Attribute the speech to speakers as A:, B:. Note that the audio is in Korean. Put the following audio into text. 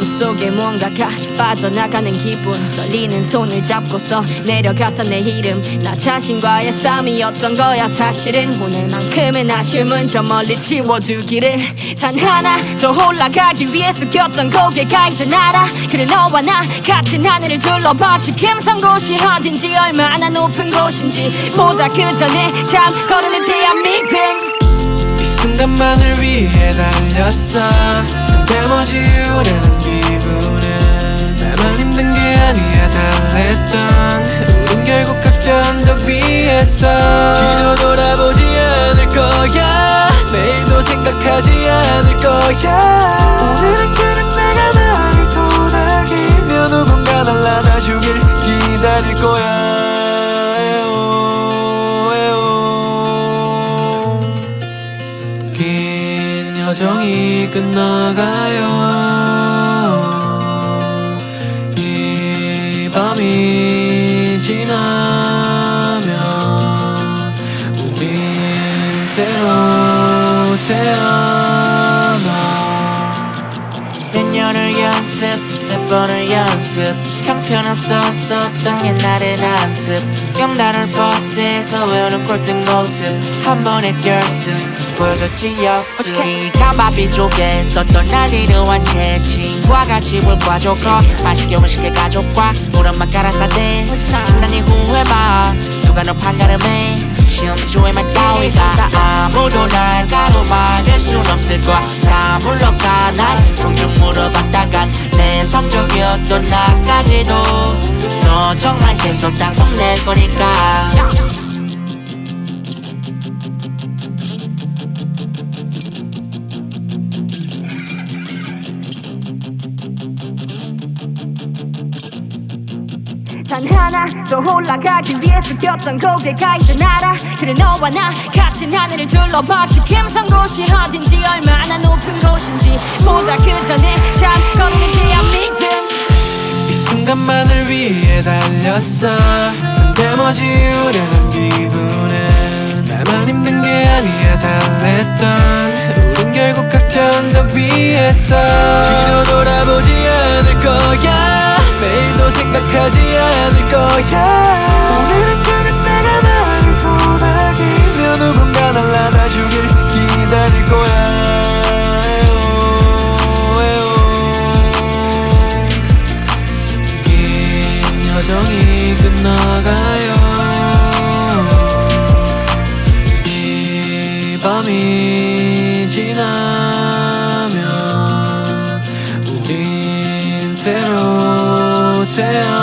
A: 속에 뭔가가 빠져나가는 기분. 떨리는 손을 잡고서 내려갔던 내 이름. 나 자신과의 싸움이었던 거야 사실은. 오늘만큼은 아쉬움은 저 멀리 치워두기를. 산 하나 더 올라가기 위해 숙였던 고개가 이제 날아 그래 너와 나 같은 하늘을 둘러봐. 지금 선 곳이 어딘지 얼마나 높은 곳인지. 보다 그 전에 다음 걸음에 대한 믿음.
B: 이 순간만을 위해 달렸어. 나머지 우려는 기분은 나만 힘든 게 아니야 달랬던. 우린 결국 각자 언덕 위에서. 뒤도 돌아보지 않을 거야. 내일도 생각하지 않을 거야. 오늘은 그런 내가 나를 보다기며 누군가 날 안아주길 기다릴 거야 여정이 끝나가요. 이 밤이 지나면 우린 새로 태어나 몇 년을 연습 몇 번을 연습. 형편없었었던 옛날의 난습. 영단을 버스에서 외우는 꼴등 모습. 한 번의 결승 보여줬지 역습.
C: 까마비 쪽에 썼던 난리는 완체친과 같이 물 봐줬고 맛있게 맛있게 가족과 오랜만 깔아싸대. 장난이 후회마 누가 너 판가름해 시험주에만 따 위가 아무도 날 가로막을 순 없을 거야 다 물러가 날 종종 물어봤다간 내 성적이었던 나까지도 너 정말 재수없다 성낼 거니까
A: 단 하나 더 올라가기 위해 숙였던 고개가 이제 날아 그래 너와 나 같은 하늘을 둘러봐 지금 선 곳이 어딘지 얼마나 높은 곳인지. 보다 그 전에 걸음에 대한 믿음.
B: 이 순간만을 위해 달렸어. 나머지 우려는 기분은 나만 힘든 게 아니야 달랬던. 우린 결국 각자 언덕 위에서 지